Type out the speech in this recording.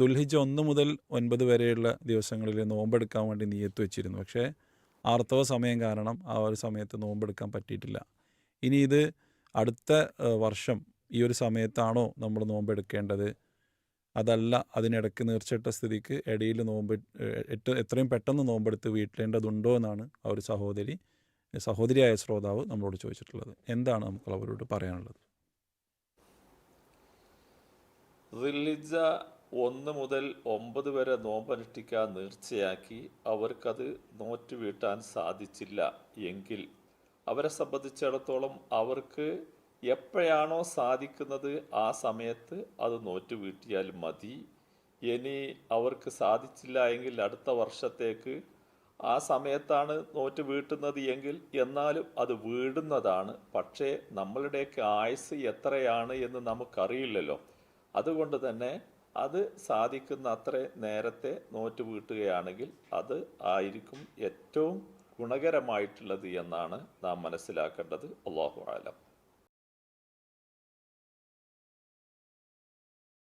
ദുൽഹിജ ഒന്ന് മുതൽ ഒൻപത് വരെയുള്ള ദിവസങ്ങളിൽ നോമ്പെടുക്കാൻ വേണ്ടി നീയത്ത് വെച്ചിരുന്നു. പക്ഷേ ആർത്തവ സമയം കാരണം ആ ഒരു സമയത്ത് നോമ്പെടുക്കാൻ പറ്റിയിട്ടില്ല. ഇനി ഇത് അടുത്ത വർഷം ഈ ഒരു സമയത്താണോ നമ്മൾ നോമ്പെടുക്കേണ്ടത്? അതല്ല അതിനിടയ്ക്ക് നീർച്ചിട്ട സ്ഥിതിക്ക് ഇടയിൽ നോമ്പ് എത്രയും പെട്ടെന്ന് നോമ്പെടുത്ത് വീട്ടിലേണ്ടതുണ്ടോ എന്നാണ് ആ ഒരു സഹോദരി സഹോദരിയായ ശ്രോതാവ് നമ്മളോട് ചോദിച്ചിട്ടുള്ളത്. എന്താണ് നമുക്ക് അവരോട് പറയാനുള്ളത്? ഒന്ന് മുതൽ ഒമ്പത് വരെ നോമ്പനുഷ്ഠിക്കാൻ നേർച്ചയാക്കി അവർക്കത് നോറ്റ് വീട്ടാൻ സാധിച്ചില്ല എങ്കിൽ അവരെ സംബന്ധിച്ചിടത്തോളം അവർക്ക് എപ്പോഴാണോ സാധിക്കുന്നത് ആ സമയത്ത് അത് നോറ്റ് വീട്ടിയാൽ മതി. ഇനി അവർക്ക് സാധിച്ചില്ല എങ്കിൽ അടുത്ത വർഷത്തേക്ക് ആ സമയത്താണ് നോറ്റ് വീട്ടുന്നത് എങ്കിൽ എന്നാലും അത് വീടുന്നതാണ്. പക്ഷേ നമ്മളുടെയൊക്കെ ആയുസ് എത്രയാണ് എന്ന് നമുക്കറിയില്ലല്ലോ. അതുകൊണ്ട് തന്നെ അത് സാധിക്കുന്ന അത്ര നേരത്തെ നോറ്റ് വീട്ടുകയാണെങ്കിൽ അത് ആയിരിക്കും ഏറ്റവും ഗുണകരമായിട്ടുള്ളത് എന്നാണ് നാം മനസ്സിലാക്കേണ്ടത്. അള്ളാഹു ആലം